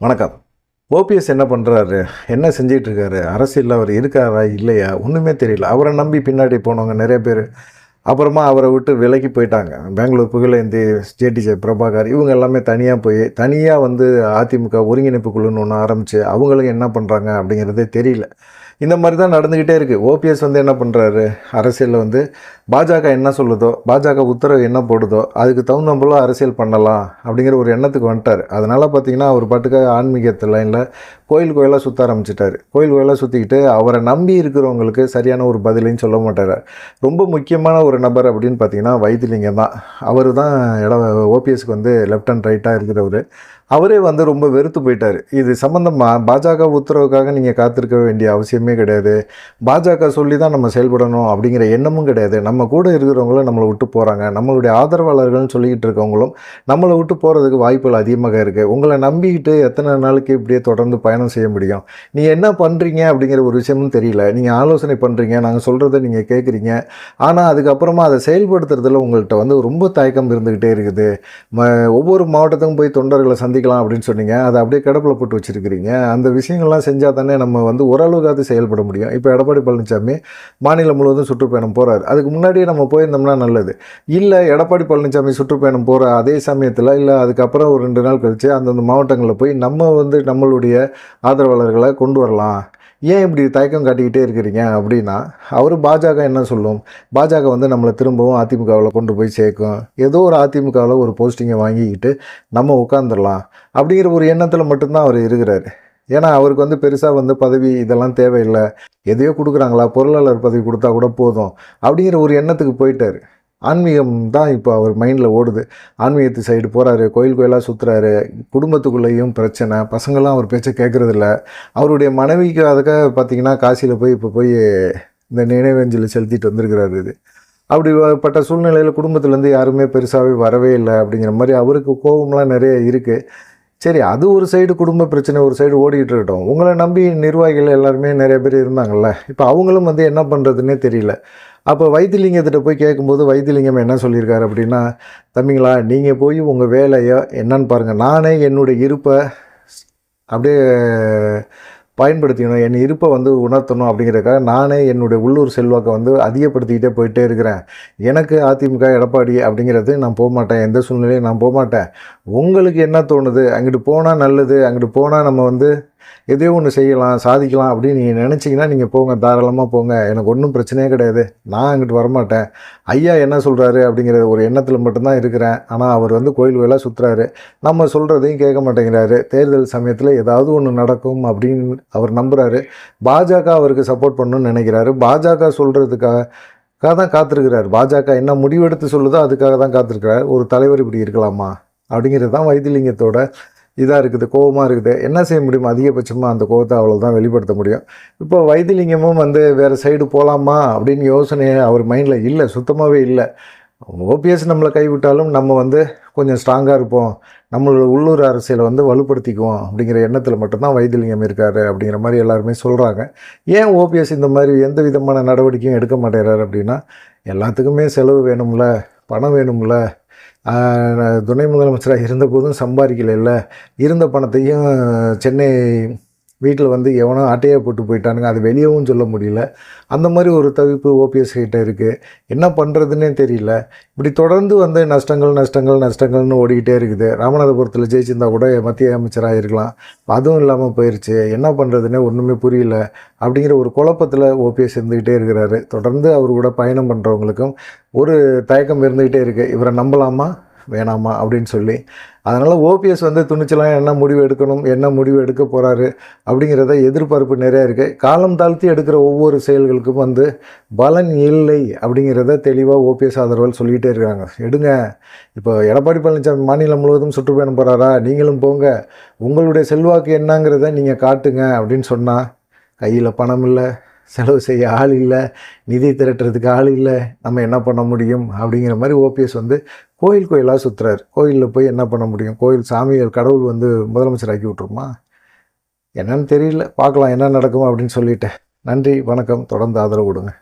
வணக்கம். ஓபிஎஸ் என்ன பண்ணுறாரு என்ன செஞ்சிகிட்ருக்காரு அரசியலில் அவர் இருக்காரா? இல்லையா? ஒன்றுமே தெரியல. அவரை நம்பி பின்னாடி போனவங்க நிறைய பேர். அப்புறமா அவரை விட்டு விலகி போயிட்டாங்க. பெங்களூர் புகழேந்தி ஜேடிஜே பிரபாகர் இவங்க எல்லாமே தனியாக போய் தனியாக வந்து அதிமுக ஒருங்கிணைப்பு குழுன்னு ஒன்று ஆரம்பித்து அவங்களுக்கு என்ன பண்ணுறாங்க அப்படிங்கிறதே தெரியல. இந்த மாதிரி தான் நடந்துக்கிட்டே இருக்குது ஓபிஎஸ் வந்து என்ன பண்ணுறாரு அரசியலில் வந்து பாஜக என்ன சொல்லுதோ பாஜக உத்தரவு என்ன போடுதோ அதுக்கு தகுந்த போல அரசியல் பண்ணலாம் அப்படிங்கிற ஒரு எண்ணத்துக்கு வந்துட்டார். அதனால் பார்த்தீங்கன்னா அவர் பாட்டுக்கு ஆன்மீகத்து லைனில் கோயில் கோயிலாக சுற்ற ஆரம்பிச்சிட்டார். கோயில் கோயிலாக சுற்றிக்கிட்டு அவரை நம்பி இருக்கிறவங்களுக்கு சரியான ஒரு பதிலையும் சொல்ல மாட்டார். ரொம்ப முக்கியமான ஒரு நபர் அப்படின்னு பார்த்தீங்கன்னா வைத்திலிங்கம் தான் அவர் தான் இடம் ஓபிஎஸ்க்கு வந்து லெஃப்ட் அண்ட் ரைட்டாக இருக்கிறவர். அவரே வந்து ரொம்ப வெறுத்து போயிட்டார். இது சம்மந்தமாக பாஜக உத்தரவுக்காக நீங்கள் காத்திருக்க வேண்டிய அவசியமே கிடையாது. பாஜக சொல்லி தான் நம்ம செயல்படணும் அப்படிங்கிற எண்ணமும் கிடையாது. நம்ம கூட இருக்கிறவங்களும் நம்மளை விட்டு போகிறாங்க நம்மளுடைய ஆதரவாளர்கள்னு சொல்லிக்கிட்டு இருக்கவங்களும் நம்மளை விட்டு போகிறதுக்கு வாய்ப்புகள் அதிகமாக இருக்குது உங்களை நம்பிக்கிட்டு எத்தனை நாளைக்கு இப்படியே தொடர்ந்து பயணம் செய்ய முடியும்? நீங்கள் என்ன பண்ணுறீங்க அப்படிங்கிற ஒரு விஷயமும் தெரியல. நீங்கள் ஆலோசனை பண்ணுறீங்க நாங்கள் சொல்கிறத நீங்கள் கேட்குறீங்க ஆனால் அதுக்கப்புறமா அதை செயல்படுத்துறதுல உங்கள்கிட்ட வந்து ரொம்ப தயக்கம் இருந்துக்கிட்டே இருக்குது. ம ஒவ்வொரு மாவட்டத்துக்கும் போய் தொண்டர்களை சந்தி சந்திக்கலாம் அப்படின்னு சொன்னீங்க. அதை அப்படியே கிடப்பில் போட்டு வச்சுருக்கிறீங்க. அந்த விஷயங்கள்லாம் செஞ்சால் தானே நம்ம வந்து ஓரளவுக்காவது செயல்பட முடியும். இப்போ எடப்பாடி பழனிசாமி மாநிலம் முழுவதும் சுற்றுப்பயணம் போகிறார் அதுக்கு முன்னாடியே நம்ம போயிருந்தோம்னா நல்லது. இல்லை எடப்பாடி பழனிசாமி சுற்றுப்பயணம் போகிற அதே சமயத்தில் இல்லை அதுக்கப்புறம் ஒரு ரெண்டு நாள் கழித்து அந்தந்த மாவட்டங்களில் போய் நம்ம வந்து நம்மளுடைய ஆதரவாளர்களை கொண்டு வரலாம். ஏன் இப்படி தயக்கம் காட்டிக்கிட்டே இருக்கிறீங்க அப்படின்னா அவர் பாஜக என்ன சொல்லும்? பாஜக வந்து நம்மளை திரும்பவும் அதிமுகவில் கொண்டு போய் சேர்க்கும். ஏதோ ஒரு அதிமுகவில் ஒரு போஸ்டிங்கை வாங்கிக்கிட்டு நம்ம உட்காந்துடலாம் அப்படிங்கிற ஒரு எண்ணத்தில் மட்டும்தான் அவர் இருக்கிறாரு. ஏன்னா அவருக்கு வந்து பெருசாக வந்து பதவி இதெல்லாம் தேவையில்லை. எதையோ கொடுக்குறாங்களா? பொருளாளர் பதவி கொடுத்தா கூட போதும் அப்படிங்கிற ஒரு எண்ணத்துக்கு போயிட்டார். ஆன்மீகம் தான் இப்போ அவர் மைண்டில் ஓடுது. ஆன்மீகத்து சைடு போகிறாரு கோயில் கோயிலாக சுற்றுறாரு குடும்பத்துக்குள்ளேயும் பிரச்சனை. பசங்களாம் அவர் பேச்சை கேட்குறதில்ல அவருடைய மனைவிக்கு அதுக்காக பார்த்தீங்கன்னா காசியில் போய் இப்போ போய் இந்த நினைவஞ்சலி செலுத்திட்டு வந்திருக்கிறாரு இது. அப்படிப்பட்ட சூழ்நிலையில் குடும்பத்துலேருந்து யாருமே பெருசாகவே வரவே இல்லை அப்படிங்கிற மாதிரி அவருக்கு கோபம்லாம் நிறைய இருக்குது சரி அது ஒரு சைடு குடும்ப பிரச்சனை ஒரு சைடு ஓடிக்கிட்டு இருக்கட்டும். உங்களை நம்பி நிர்வாகிகள் எல்லாருமே நிறைய பேர் இருந்தாங்கல்ல. இப்போ அவங்களும் வந்து என்ன பண்ணுறதுன்னே தெரியல. அப்போ வைத்தியலிங்கத்திட்ட போய் கேட்கும்போது வைத்தியலிங்கம் என்ன சொல்லியிருக்காரு அப்படின்னா தம்பிங்களா நீங்கள் போய் உங்கள் வேலையை என்னன்னு பாருங்கள் நானே என்னுடைய இருப்பை அப்படியே பயன்படுத்திக்கணும் என் இருப்பை வந்து உணர்த்தணும் அப்படிங்கிறதுக்காக நானே என்னுடைய உள்ளூர் செல்வாக்கை வந்து அதிகப்படுத்திக்கிட்டே போயிட்டே இருக்கிறேன். எனக்கு அதிமுக எடப்பாடி அப்படிங்கிறது நான் போக மாட்டேன் எந்த சூழ்நிலையும் நான் போக மாட்டேன். உங்களுக்கு என்ன தோணுது? அங்கிட்டு போனால் நல்லது அங்கிட்டு போனால் நம்ம வந்து எதையோ ஒன்று செய்யலாம் சாதிக்கலாம் அப்படின்னு நீங்கள் நினச்சிங்கன்னா நீங்கள் போங்க தாராளமாக போங்க. எனக்கு ஒன்றும் பிரச்சனையே கிடையாது. நான் அங்கிட்டு வரமாட்டேன். ஐயா என்ன சொல்கிறாரு அப்படிங்கிற ஒரு எண்ணத்தில் மட்டும்தான் இருக்கிறேன். ஆனால் அவர் வந்து கோயில் கோயிலாக சுற்றுறாரு நம்ம சொல்கிறதையும் கேட்க மாட்டேங்கிறாரு. தேர்தல் சமயத்தில் ஏதாவது ஒன்று நடக்கும் அப்படின்னு அவர் நம்புகிறாரு பாஜக அவருக்கு சப்போர்ட் பண்ணணும்னு நினைக்கிறாரு. பாஜக சொல்கிறதுக்காக தான் காத்திருக்கிறார். பாஜக என்ன முடிவெடுத்து சொல்லுதோ அதுக்காக தான் காத்திருக்கிறார். ஒரு தலைவர் இப்படி இருக்கலாமா? அப்படிங்கிறது தான் வைத்திலிங்கத்தோட இதாக இருக்குது கோபமாக இருக்குது. என்ன செய்ய முடியும்? அதிகபட்சமாக அந்த கோபத்தை அவ்வளோதான் வெளிப்படுத்த முடியும். இப்போ வைத்தியலிங்கமும் வந்து வேறு சைடு போகலாமா அப்படின்னு யோசனை அவர் மைண்டில் இல்லை சுத்தமாகவே இல்லை. ஓபிஎஸ் நம்மளை கைவிட்டாலும் நம்ம வந்து கொஞ்சம் ஸ்ட்ராங்காக இருப்போம். நம்மளோட உள்ளூர் அரசியலை வந்து வலுப்படுத்திக்குவோம் அப்படிங்கிற எண்ணத்தில் மட்டும்தான் வைத்தியலிங்கம் இருக்கார் அப்படிங்கிற மாதிரி எல்லாருமே சொல்கிறாங்க ஏன் ஓபிஎஸ் இந்த மாதிரி எந்த விதமான நடவடிக்கையும் எடுக்க மாட்டேறாரு அப்படின்னா எல்லாத்துக்குமே செலவு வேணும்ல பணம் வேணும்ல துணை முதலமைச்சராக இருந்தபோதும் சம்பாதிக்கல இருந்த பணத்தையும் சென்னை வீட்டில் வந்து எவனோ அட்டையை போட்டு போயிட்டானுங்க அது வெளியவும் சொல்ல முடியல. அந்த மாதிரி ஒரு தவிப்பு ஓபிஎஸ் கிட்ட இருக்குது என்ன பண்ணுறதுன்னே தெரியல. இப்படி தொடர்ந்து வந்து நஷ்டங்கள் நஷ்டங்கள் நஷ்டங்கள்னு ஓடிக்கிட்டே இருக்குது. ராமநாதபுரத்தில் ஜெயிச்சிருந்தா கூட மத்திய அமைச்சராக இருக்கலாம். அதுவும் இல்லாமல் போயிடுச்சு என்ன பண்ணுறதுன்னே ஒன்றுமே புரியல. அப்படிங்கிற ஒரு குழப்பத்தில் ஓபிஎஸ் இருந்துக்கிட்டே இருக்கிறாரு. தொடர்ந்து அவர் கூட பயணம் பண்ணுறவங்களுக்கும் ஒரு தயக்கம் இருந்துக்கிட்டே இருக்குது இவரை நம்பலாமா? வேணாமா அப்படின்னு சொல்லி. அதனால் ஓபிஎஸ் வந்து துணிச்சலாம் என்ன முடிவு எடுக்கணும் என்ன முடிவு எடுக்க போகிறாரு அப்படிங்கிறத எதிர்பார்ப்பு நிறையா இருக்குது காலம் தாழ்த்தி எடுக்கிற ஒவ்வொரு செயல்களுக்கும் வந்து பலன் இல்லை அப்படிங்கிறத தெளிவாக ஓபிஎஸ் ஆதரவால் சொல்லிகிட்டே இருக்காங்க. எடுங்க. இப்போ எடப்பாடி பழனிசாமி மாநிலம் முழுவதும் சுற்றுப்பயணம் போகிறாரா நீங்களும் போங்க. உங்களுடைய செல்வாக்கு என்னங்கிறத நீங்கள் காட்டுங்க அப்படின்னு சொன்னால் கையில் பணம் இல்லை. செலவு செய்ய ஆள் இல்லை நிதி திரட்டுறதுக்கு ஆள் இல்லை நம்ம என்ன பண்ண முடியும் அப்படிங்கிற மாதிரி ஓபிஎஸ் வந்து கோயில் கோயிலாக சுற்றுறாரு கோயிலில் போய் என்ன பண்ண முடியும்? கோயில் சாமிகள் கடவுள் வந்து முதலமைச்சர் ஆக்கி விட்ருமா என்னன்னு தெரியல. பார்க்கலாம் என்ன நடக்கும் அப்படின்னு சொல்லிட்டேன் நன்றி வணக்கம். தொடர்ந்து ஆதரவு கொடுங்க.